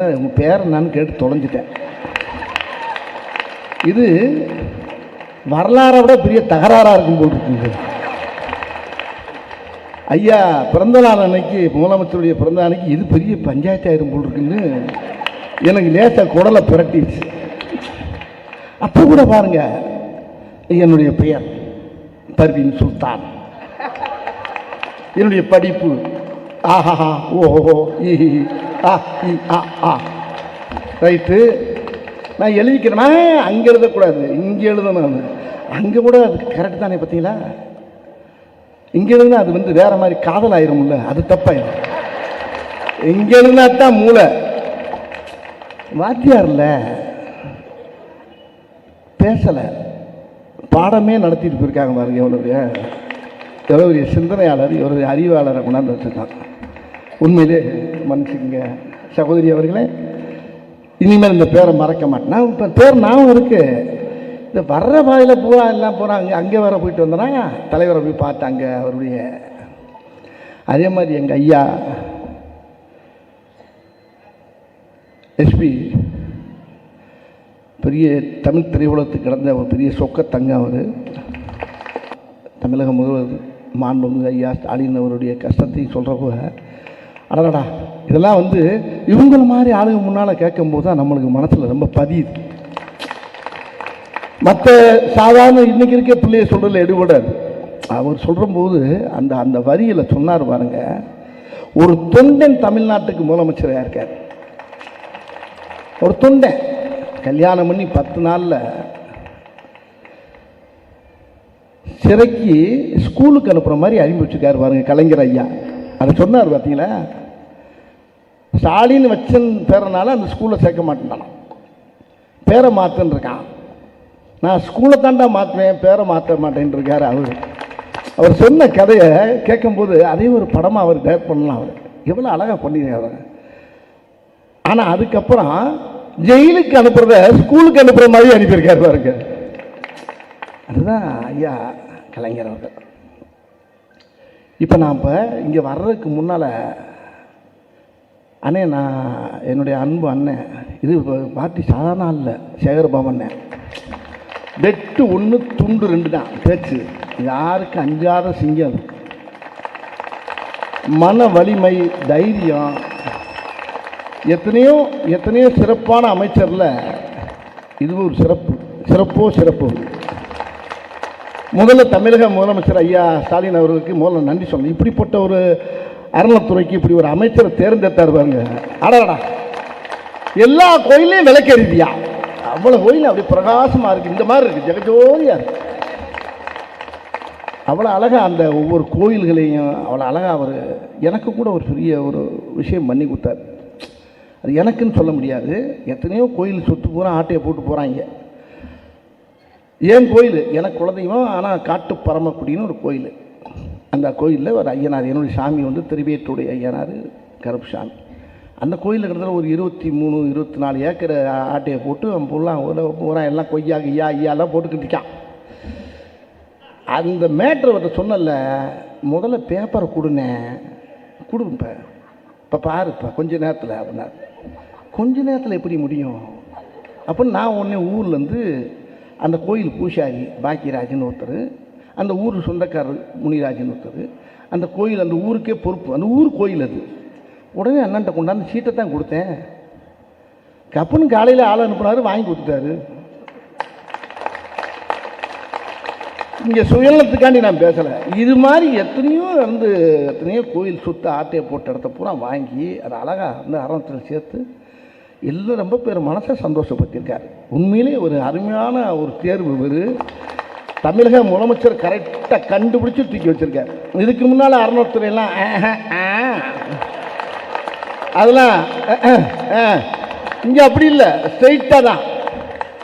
உங்கள் பேர் என்னன்னு கேட்டு தொலைஞ்சிட்டேன். இது வரலாறை விட பெரிய தகராறாக இருக்கும் போல் இருக்குங்க ஐயா பிறந்த நாள் அன்னைக்கு முதலமைச்சருடைய பிறந்த அன்னைக்கு இது பெரிய பஞ்சாயத்து ஆயிரும் போல் இருக்குன்னு எனக்கு லேசாக குடலை பிரட்டிச்சு அப்போ கூட பாருங்க என்னுடைய பெயர் பர்வீன் சுல்தான். என்னுடைய படிப்பு ஆஹாஹா ஓஹோ ஈ ஆ ஆ ஆ. ரைட்டு. நான் எழுதிக்கிறேன்னா அங்கே எழுதக்கூடாது. இங்கே எழுதணும் அங்கே கூட அது கரெக்ட் தானே பார்த்தீங்களா? இங்கே எழுதுனா அது வந்து வேற மாதிரி காதல் ஆயிரும்ல அது தப்பாயிரும். இங்கே எழுதுனா தான் மூளை. வாத்தியார்ல பேசலை. பாடமே நடத்திட்டு போயிருக்காங்க பாருங்க எவ்வளோ இவருடைய சிந்தனையாளர் இவருடைய அறிவாளரை கொண்டாந்து வச்சுருக்காங்க உண்மையிலே மனுஷங்க சகோதரி அவர்களே இனிமேல் இந்த பேரை மறக்க மாட்டேன். நான் இப்போ பேர் ஞாபகம் இருக்கு. இந்த வர்ற பாதையில் பூரா எல்லாம் போகிறாங்க அங்கே அங்கே வர போயிட்டு வந்தேன்னா தலைவரை போய் பார்த்தாங்க அவருடைய அதே மாதிரி எங்கள் ஐயா எஸ்பி பெரிய தமிழ் திரையுலகத்துக்கு கிடந்த ஒரு பெரிய சொக்க தங்க அவர். தமிழகம் முதல்வர் மாண்புமிகு ஐயா ஸ்டாலின் அவருடைய கஷ்டத்தையும் சொல்கிறப்போ அடடா இதெல்லாம் வந்து இவங்கள மாதிரி ஆளுங்க முன்னால் கேட்கும்போது தான் நம்மளுக்கு மனசில் ரொம்ப பதியுது. மற்ற சாதாரண இன்றைக்கி இருக்க பிள்ளைய சொல்கிறதில் எடுபடாது. அவர் சொல்கிறபோது அந்த அந்த வரியில் சொன்னார் பாருங்க ஒரு தொண்டன் தமிழ்நாட்டுக்கு முதலமைச்சராக இருக்கார். ஒரு தொண்டன். கல்யாணம் பண்ணி பத்து நாளில் சிறைக்கு ஸ்கூலுக்கு அனுப்புகிற மாதிரி அனுப்பி பாருங்க கலைஞர் ஐயா. அதை சொன்னார் பார்த்தீங்களா ஸ்டாலின் வச்சன் பேரனால அந்த ஸ்கூலில் சேர்க்க மாட்டேன்டான் பேரை மாற்றுன்னு இருக்கான் நான் ஸ்கூலை தாண்டா மாற்றுவேன் பேரை மாற்ற மாட்டேன் இருக்கார் அவர். அவர் சொன்ன கதையை கேட்கும்போது அதே ஒரு படமாக அவர் டேர் பண்ணலாம் அவர். எவ்வளோ அழகாக பண்ணியிருக்காரு ஆனால் அதுக்கப்புறம் ஜெயிலுக்கு அனுப்புகிறத ஸ்கூலுக்கு அனுப்புகிற மாதிரி அனுப்பியிருக்காரு பாருங்க அதுதான் ஐயா கலைஞர் அவர்கள். இப்போ நான் இப்போ இங்கே வர்றதுக்கு முன்னால் அண்ணே நான் என்னுடைய அன்பு அண்ணன் இது பார்ட்டி சாதாரண இல்லை சேகர்பாபு அண்ணன் வெட்டு ஒன்று துண்டு ரெண்டு தான் பேச்சு. யாருக்கு அஞ்சாத சிங்கம் அது. மன வலிமை தைரியம். எத்தனையோ எத்தனையோ சிறப்பான அமைச்சரில் இது ஒரு சிறப்பு. சிறப்போ சிறப்பு. முதல்ல தமிழக முதலமைச்சர் ஐயா ஸ்டாலின் அவர்களுக்கு முதல்ல நன்றி சொல்லணும். இப்படிப்பட்ட ஒரு அறநிலத்துறைக்கு இப்படி ஒரு அமைச்சரை தேர்ந்தெடுத்தார் பாருங்க. அடடா எல்லா கோயிலையும் விளக்கெறிதியா அவ்வளோ கோயில் அப்படி பிரகாசமாக இருக்குது இந்த மாதிரி இருக்குது ஜெகஜோதியாக இருக்கு. அவ்வளோ அழகாக அந்த ஒவ்வொரு கோயில்களையும் அவ்வளோ அழகாக அவர் எனக்கு கூட ஒரு பெரிய ஒரு விஷயம் பண்ணி கொடுத்தார். அது எனக்குன்னு சொல்ல முடியாது. எத்தனையோ கோயில் சுற்று பூரா ஆட்டையை போட்டு போகிறாங்க ஏன் கோயில்? எனக்கு குலதெய்வம் ஆனால் காட்டு பரமக்குடின்னு ஒரு கோயில். அந்த கோயிலில் ஒரு ஐயனார் என்னுடைய சாமி வந்து திருவேற்றுடைய ஐயனார் கருப்பு சாமி அந்த கோயிலில் கிட்டத்தட்ட ஒரு இருபத்தி மூணு இருபத்தி நாலு ஏக்கர் ஆட்டையை போட்டு அவன் ஃபுல்லாக பூரா எல்லாம் கொய்யா ஐயா ஐயாலாம் போட்டுக்கிட்டிருக்கான் அந்த மேட்ரு அவர்கிட்ட சொன்னல முதல்ல பேப்பரை கொடுனேன் கொடுப்ப இப்போ பாருப்பா கொஞ்ச நேரத்தில் அப்படின்னா கொஞ்ச நேரத்தில் எப்படி முடியும்? அப்போ நான் உடனே ஊர்லேருந்து அந்த கோயில் பூசாரி பாக்கியராஜன் ஒருத்தர் அந்த ஊர் சொந்தக்காரர் முனிராஜன் ஒருத்தர். அந்த கோயில் அந்த ஊருக்கே பொறுப்பு. அந்த ஊர் கோயில் அது. உடனே அண்ணன்ட்ட கொண்டாந்து சீட்டை தான் கொடுத்தேன். கப்புன்னு காலையில் ஆள் அனுப்புனாரு வாங்கி கொடுத்துட்டாரு. இங்கே சுயநலத்துக்காண்டி நான் பேசலை. இது மாதிரி எத்தனையோ வந்து எத்தனையோ கோயில் சுத்த ஆட்டையை போட்ட இடத்த பூரா வாங்கி அதை அழகாக வந்து அரணத்தில் சேர்த்து எல்லாம் ரொம்ப பேர் மனசை சந்தோஷப்படுத்தியிருக்காரு. உண்மையிலே ஒரு அருமையான ஒரு தேர்வு இவர். தமிழக முதலமைச்சர் கரெக்டாக கண்டுபிடிச்சு தூக்கி வச்சுருக்கார். இதுக்கு முன்னால் அறநூத்துறையெல்லாம் அதெல்லாம் இங்கே அப்படி இல்லை ஸ்ட்ரைட்டாக தான்.